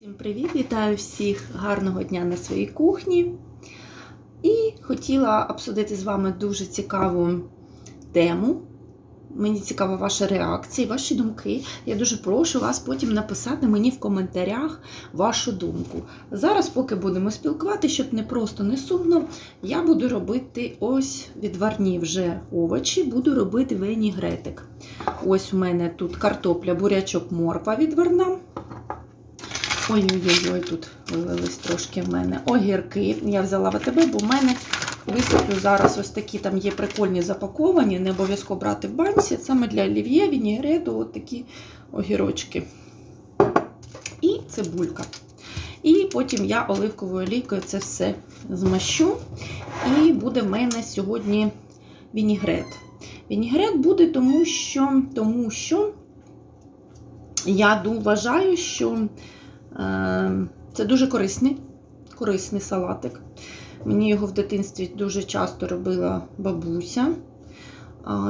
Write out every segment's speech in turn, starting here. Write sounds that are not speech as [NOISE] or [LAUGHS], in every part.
Всім привіт! Вітаю всіх гарного дня на своїй кухні. І хотіла обсудити з вами дуже цікаву тему. Мені цікава ваша реакція, ваші думки. Я дуже прошу вас потім написати мені в коментарях вашу думку. Зараз, поки будемо спілкувати, щоб не просто не сумно, я буду робити ось відварні вже овочі, буду робити венігретик. Ось у мене тут картопля, бурячок, морква відварна. Ой-ой-ой, тут вилились трошки в мене огірки. Я взяла ВТБ, бо в мене висиплю зараз ось такі там є прикольні запаковані, не обов'язково брати в банці. Саме для олів'є, вінігрету, от такі огірочки. І цибулька. І потім я оливковою олійкою це все змащу. І буде в мене сьогодні вінігрет. Вінігрет буде, тому що, тому що я вважаю, що Це дуже корисний, корисний салатик. Мені його в дитинстві дуже часто робила бабуся.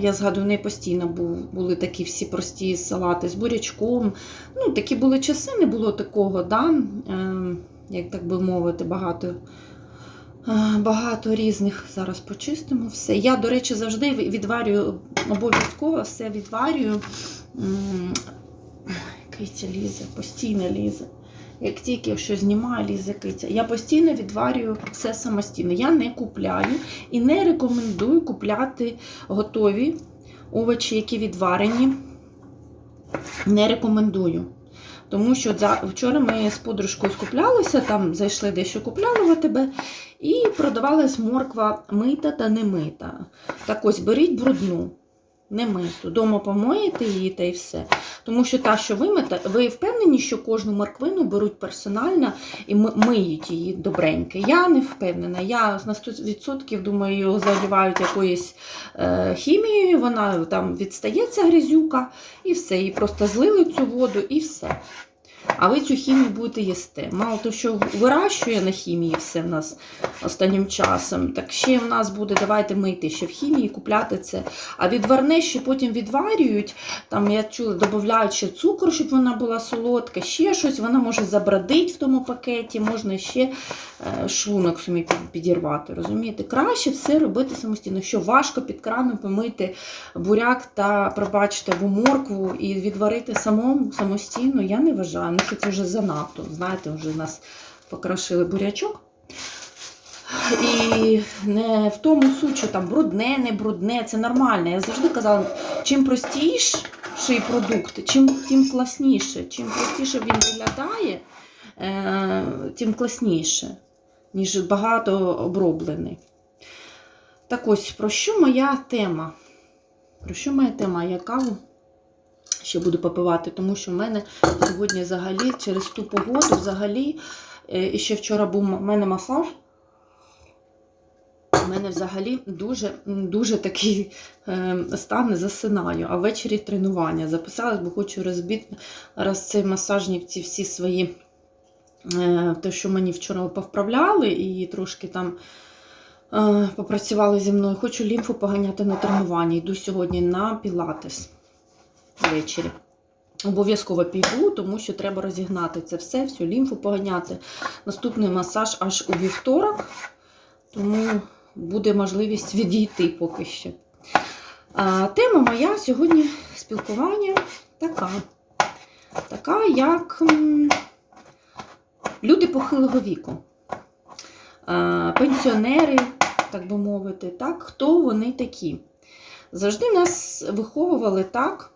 Я згадую, в неї постійно були такі всі прості салати з бурячком. Ну, Такі були часи, не було такого, да? е, як так би мовити, багато. е, Багато різних зараз почистимо все. Я, до речі, завжди відварюю, обов'язково все відварюю. Киця лізе, постійно лізе. Як тільки щось знімаю, лізе киця. Я постійно відварюю все самостійно. Я не купляю і не рекомендую купляти готові овочі, які відварені. Не рекомендую. Тому що вчора ми з подружкою скуплялися, там зайшли дещо купляли АТБ, і продавалась морква мита та не мита. Так ось беріть брудну, не миту. Дома помоєте її та й все. Тому що та, що вимита, ви впевнені, що кожну морквину беруть персонально і миють її добренько. Я не впевнена. Я на 100% думаю, його заливають якоюсь е, хімією, вона там відстається грязюка, і все. Її просто злили цю воду і все. А ви цю хімію будете їсти. Мало того, що вирощує на хімії все в нас останнім часом, так ще в нас буде, давайте мити ще в хімії, купляти це. А відварне ще потім відварюють. Там я чула, додають ще цукор, щоб вона була солодка, ще щось, вона може забрадить в тому пакеті, можна ще е, шлунок собі підірвати. Розумієте? Краще все робити самостійно. Що важко під краном помити буряк та, пробачте, або моркву і відварити самому самостійно, я не вважаю. Ну, що це вже занадто. Знаєте, вже нас покрошили бурячок. І не в тому суть, що там брудне, не брудне, це нормально. Я завжди казала, чим простіший продукт, чим тим класніше. Чим простіше він виглядає, е, тим класніше, ніж багато оброблений. Так ось, про що моя тема? Про що моя тема? Я каву ще буду попивати, тому що в мене сьогодні взагалі через ту погоду, взагалі, е, і ще вчора був у мене масаж. У мене взагалі дуже дуже такий е, стан засинаю, а ввечері тренування. Записалась, бо хочу розбити раз ці масажні ці всі свої, е, те, що мені вчора повправляли, і трошки там е, попрацювали зі мною. Хочу лімфу поганяти на тренування. Йду сьогодні на пілатес ввечері. Обов'язково піду, тому що треба розігнати це все, всю лімфу поганяти. Наступний масаж аж у вівторок, тому буде можливість відійти поки що. А, тема моя сьогодні спілкування така. Така, як люди похилого віку. А, пенсіонери, так би мовити, так, хто вони такі. Завжди нас виховували так,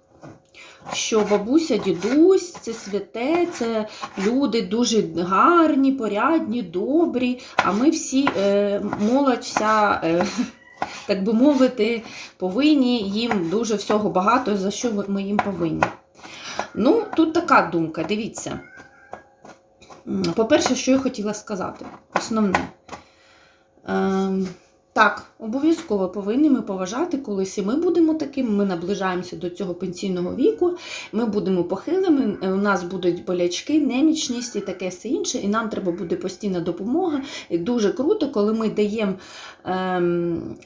що бабуся, дідусь, це святе, це люди дуже гарні, порядні, добрі, а ми всі, е, молодь вся, е, [LAUGHS] так би мовити, повинні їм дуже всього багато, за що ми їм повинні. Ну, тут така думка, дивіться. По-перше, що я хотіла сказати, основне. Так, обов'язково повинні ми поважати, колись і ми будемо такими, ми наближаємося до цього пенсійного віку, ми будемо похилими, е, у нас будуть болячки, немічність і таке все інше, і нам треба буде постійна допомога. І дуже круто, коли ми даємо ем,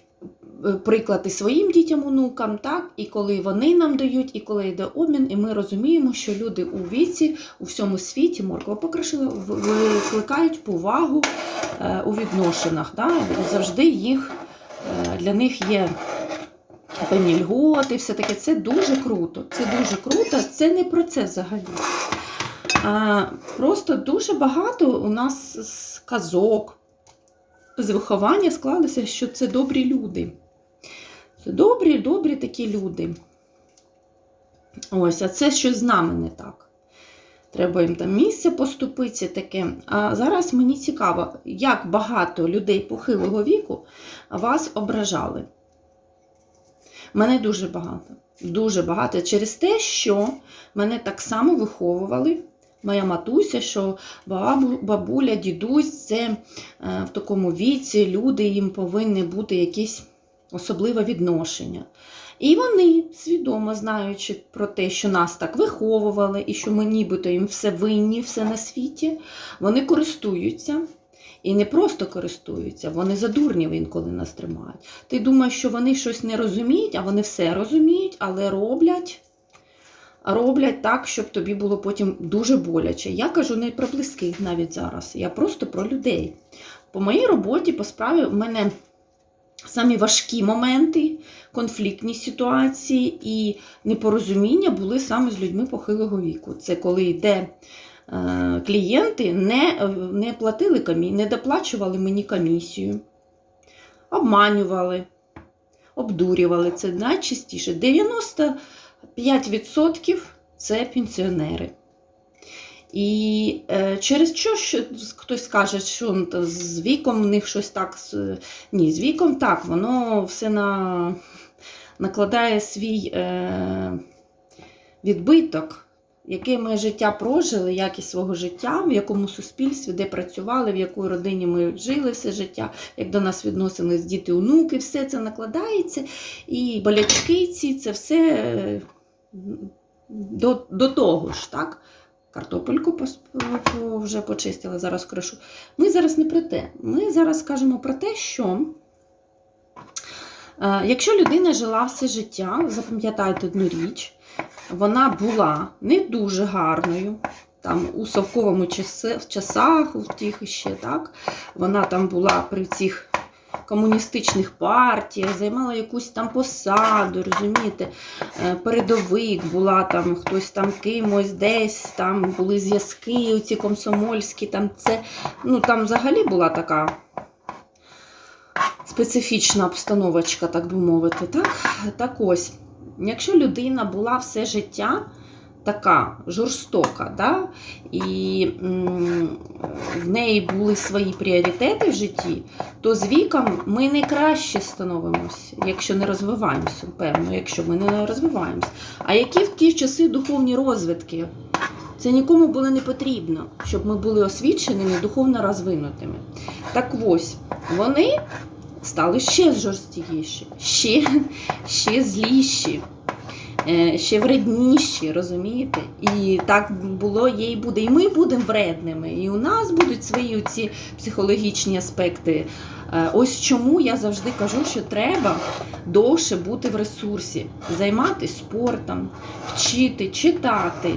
приклад і своїм дітям, онукам, так, і коли вони нам дають, і коли йде обмін, і ми розуміємо, що люди у віці, у всьому світі, морква покришила, викликають повагу е, у відношеннях. Да? Завжди їх, е, для них є певні льготи, все таке. Це дуже круто. Це дуже круто. Це не про це взагалі. А, просто дуже багато у нас з казок, з виховання склалося, що це добрі люди. Добрі, добрі такі люди. Ось, а це щось з нами не так. Треба їм там місце поступити, таке. А зараз мені цікаво, як багато людей похилого віку вас ображали. Мене дуже багато. Дуже багато. Через те, що мене так само виховували. Моя матуся, що бабу, бабуля, дідусь це е, в такому віці люди, їм повинні бути якісь особливе відношення. І вони, свідомо знаючи про те, що нас так виховували, і що ми нібито їм все винні, все на світі, вони користуються. І не просто користуються, вони задурнів інколи нас тримають. Ти думаєш, що вони щось не розуміють, а вони все розуміють, але роблять, роблять так, щоб тобі було потім дуже боляче. Я кажу не про близьких навіть зараз, я просто про людей. По моїй роботі, по справі, в мене самі важкі моменти, конфліктні ситуації і непорозуміння були саме з людьми похилого віку. Це коли йде е, клієнти не, не платили комі, не доплачували мені комісію, обманювали, обдурювали. Це найчастіше. 95% це пенсіонери. І е, через що, що хтось скаже, що з віком в них щось так. з- Ні, з віком так, воно все на, накладає свій е, відбиток, яке ми життя прожили, якість свого життя, в якому суспільстві, де працювали, в якій родині ми жили все життя, як до нас відносились діти, онуки, все це накладається. І болячки ці, це все е, до, до того ж, так? Картопельку вже почистила, зараз кришу. Ми зараз не про те. Ми зараз кажемо про те, що е, якщо людина жила все життя, запам'ятайте одну річ, вона була не дуже гарною. Там у совковому часах, у тих іще, так? Вона там була при цих комуністичних партіях, займала якусь там посаду, розумієте? Е, передовик була там, хтось там кимось десь, там були зв'язки, оці комсомольські, там це, ну там взагалі була така специфічна обстановочка, так би мовити. Так, так ось, якщо людина була все життя така жорстока, да, і в неї були свої пріоритети в житті, то з віком ми не краще становимося, якщо не розвиваємося, певно, якщо ми не розвиваємося. А які в ті часи духовні розвитки? Це нікому було не потрібно, щоб ми були освіченими, духовно розвинутими. Так ось, вони стали ще жорсткіші, ще, ще зліші, ще вредніші, розумієте? І так було, є і буде. І ми будемо вредними, і у нас будуть свої ці психологічні аспекти. Е, Ось чому я завжди кажу, що треба довше бути в ресурсі, займатися спортом, вчити, читати,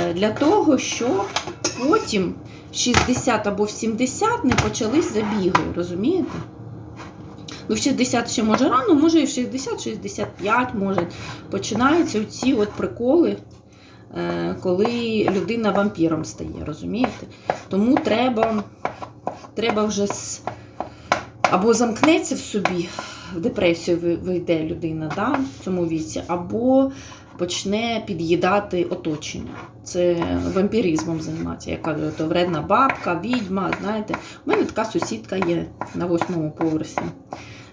е, для того, щоб потім в 60 або в 70 не почались забіги, розумієте? Ну, в 60 ще може рано, може і в 60-65 може. Починаються ці от приколи, е, коли людина вампіром стає, розумієте? Тому треба, треба вже з... або замкнеться в собі, в депресію вийде людина да, в цьому віці, або почне під'їдати оточення. Це вампіризмом займатися. Я кажу, то вредна бабка, відьма. Знаєте, у мене така сусідка є на восьмому поверсі.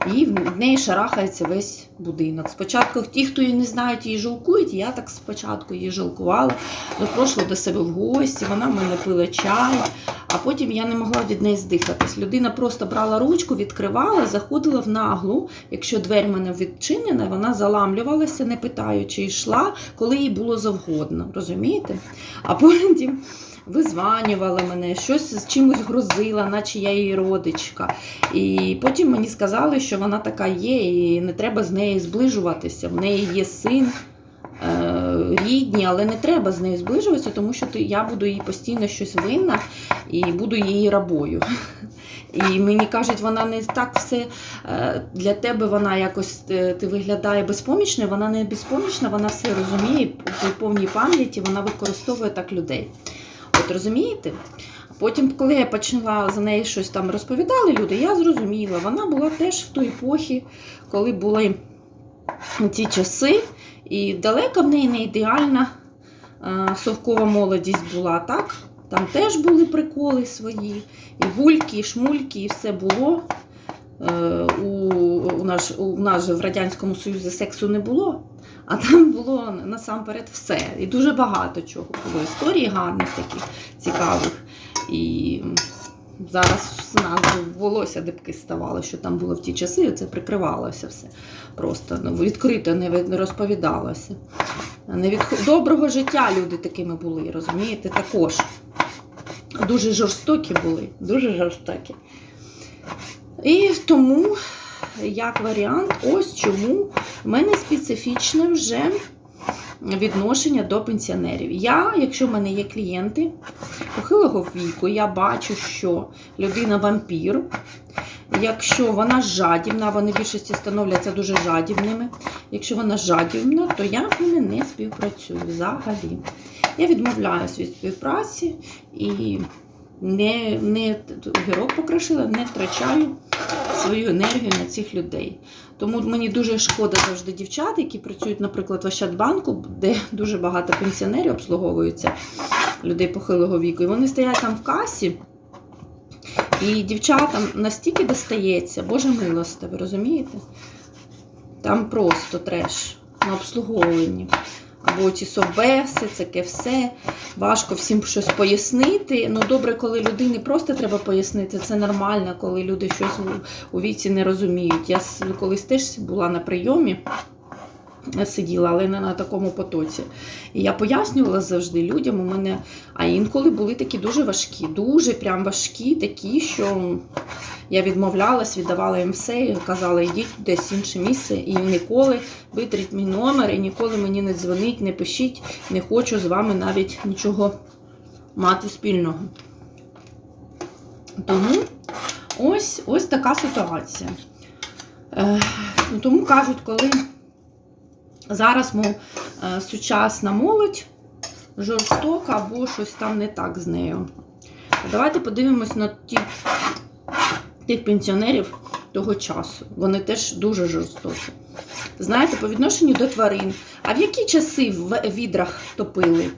І в неї шарахається весь будинок. Спочатку ті, хто її не знають, її жалкують. Я так спочатку її жалкувала, запрошувала до себе в гості, вона в мене пила чай, а потім я не могла від неї здихатись. Людина просто брала ручку, відкривала, заходила в наглу. Якщо двері мене відчинена, вона заламлювалася, не питаючи, йшла, коли їй було завгодно. Розумієте? А потім визванювала мене, щось з чимось грозила, наче я її родичка. І потім мені сказали, що вона така є, і не треба з нею зближуватися. В неї є син. е, Рідні, але не треба з нею зближуватися, тому що я буду їй постійно щось винна і буду її рабою. І мені кажуть, вона не так все е, для тебе вона якось е, ти виглядає безпомічною, вона не безпомічна, вона все розуміє у повній пам'яті, вона використовує так людей. От розумієте? Потім, коли я почала за нею щось там розповідали люди, я зрозуміла, вона була теж в той епохі, коли були ті часи, і далека в неї не ідеальна е, совкова молодість була, так? Там теж були приколи свої, і гульки, і шмульки, і все було. Е, у, у, наш, у нас же в Радянському Союзі сексу не було, а там було насамперед все. І дуже багато чого було. Історій гарних таких цікавих. І зараз з нас волосся дибки ставало, що там було в ті часи, і це прикривалося все. Просто ну, відкрито не розповідалося. Не від доброго життя люди такими були, розумієте, також. Дуже жорстокі були, дуже жорстокі. І тому, як варіант, ось чому в мене специфічне вже відношення до пенсіонерів. Я, якщо в мене є клієнти похилого віку, я бачу, що людина вампір. Якщо вона жадібна, вони в більшості становляться дуже жадібними. Якщо вона жадібна, то я з ними не співпрацюю взагалі. Я відмовляюсь від співпраці і не, не гірок покришила, не втрачаю свою енергію на цих людей. Тому мені дуже шкода завжди дівчат, які працюють, наприклад, в Ощадбанку, де дуже багато пенсіонерів обслуговуються людей похилого віку. І вони стоять там в касі, і дівчатам настільки достається, Боже милости, ви розумієте? Там просто треш на обслуговуванні. Або ці собеси, це все. Важко всім щось пояснити. Ну, добре, коли людині просто треба пояснити, це нормально, коли люди щось у, віці не розуміють. Я колись теж була на прийомі, сиділа, але не на такому потоці. І я пояснювала завжди людям, у мене, а інколи були такі дуже важкі, дуже прям важкі, такі, що я відмовлялась, віддавала їм все і казала, йдіть десь інше місце і ніколи витріть мій номер, і ніколи мені не дзвоніть, не пишіть, не хочу з вами навіть нічого мати спільного. Тому ось, ось така ситуація. Е, ну, тому кажуть, коли зараз, мов, е, сучасна молодь жорстока або щось там не так з нею. Давайте подивимось на ті, тих пенсіонерів того часу. Вони теж дуже жорстокі. Знаєте, по відношенню до тварин. А в які часи в відрах топили?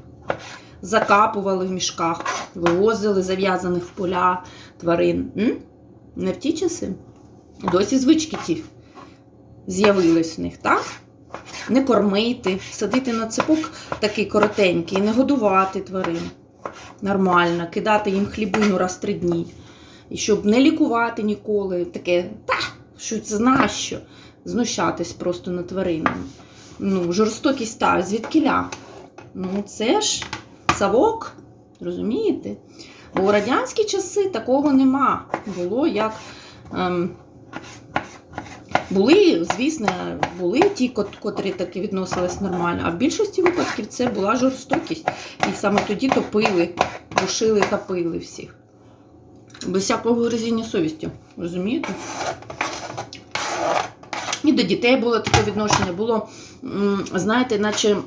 Закапували в мішках, вивозили зав'язаних в поля тварин. М? Не в ті часи. Досі звички ті з'явились в них, так? Не кормити, садити на цепок такий коротенький, не годувати тварин. Нормально, кидати їм хлібину раз три дні. І щоб не лікувати ніколи, таке, та, що це нащо? Знущатись просто над тваринами. Ну, жорстокість та, звідкиля? Ну, це ж савок, розумієте? Бо у радянські часи такого нема. Було як. Ем, були, звісно, були ті, котрі таки відносились нормально, а в більшості випадків це була жорстокість. І саме тоді топили, душили, топили всіх. Без всякого виразіння совісті. Розумієте? І до дітей було таке відношення. Було, знаєте, наче